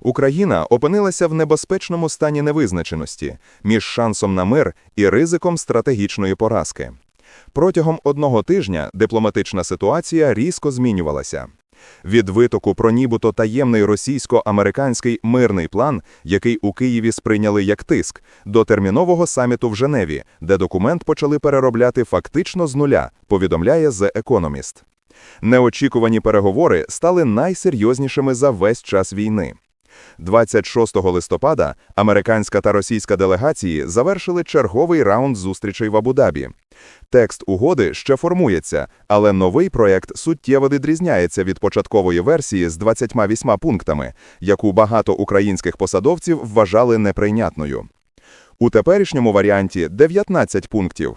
Україна опинилася в небезпечному стані невизначеності між шансом на мир і ризиком стратегічної поразки. Протягом одного тижня дипломатична ситуація різко змінювалася. Від витоку про нібито таємний російсько-американський мирний план, який у Києві сприйняли як тиск, до термінового саміту в Женеві, де документ почали переробляти фактично з нуля, повідомляє The Economist. Неочікувані переговори стали найсерйознішими за весь час війни. 26 листопада американська та російська делегації завершили черговий раунд зустрічей в Абу-Дабі. Текст угоди ще формується, але новий проект суттєво відрізняється від початкової версії з 28 пунктами, яку багато українських посадовців вважали неприйнятною. У теперішньому варіанті 19 пунктів.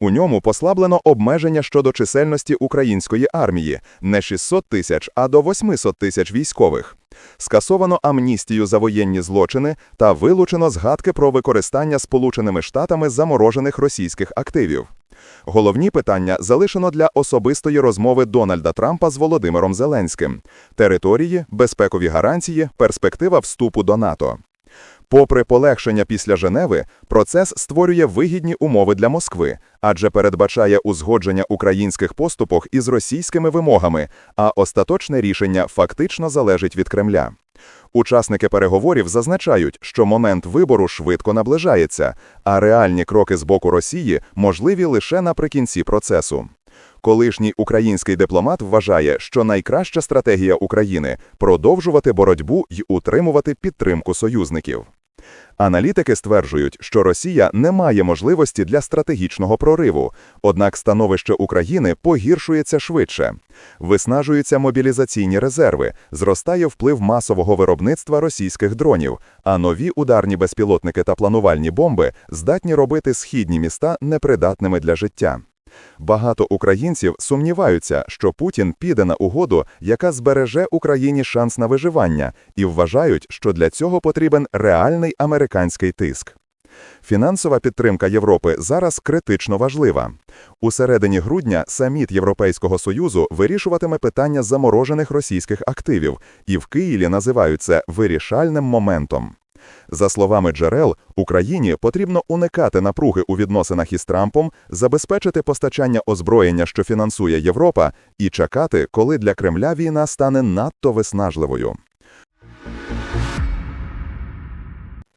У ньому послаблено обмеження щодо чисельності української армії не 600 тисяч, а до 800 тисяч військових. Скасовано амністію за воєнні злочини та вилучено згадки про використання Сполученими Штатами заморожених російських активів. Головні питання залишено для особистої розмови Дональда Трампа з Володимиром Зеленським: території, безпекові гарантії, перспектива вступу до НАТО. Попри полегшення після Женеви, процес створює вигідні умови для Москви, адже передбачає узгодження українських поступок із російськими вимогами, а остаточне рішення фактично залежить від Кремля. Учасники переговорів зазначають, що момент вибору швидко наближається, а реальні кроки з боку Росії можливі лише наприкінці процесу. Колишній український дипломат вважає, що найкраща стратегія України продовжувати боротьбу й утримувати підтримку союзників. Аналітики стверджують, що Росія не має можливості для стратегічного прориву, однак становище України погіршується швидше. Виснажуються мобілізаційні резерви, зростає вплив масового виробництва російських дронів, а нові ударні безпілотники та планувальні бомби здатні робити східні міста непридатними для життя. Багато українців сумніваються, що Путін піде на угоду, яка збереже Україні шанс на виживання, і вважають, що для цього потрібен реальний американський тиск. Фінансова підтримка Європи зараз критично важлива. У середині грудня саміт Європейського Союзу вирішуватиме питання заморожених російських активів, і в Києві називають це вирішальним моментом. За словами джерел, Україні потрібно уникати напруги у відносинах із Трампом, забезпечити постачання озброєння, що фінансує Європа, і чекати, коли для Кремля війна стане надто виснажливою.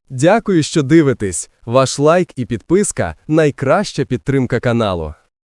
Дякую, що дивитесь. Ваш лайк і підписка найкраща підтримка каналу.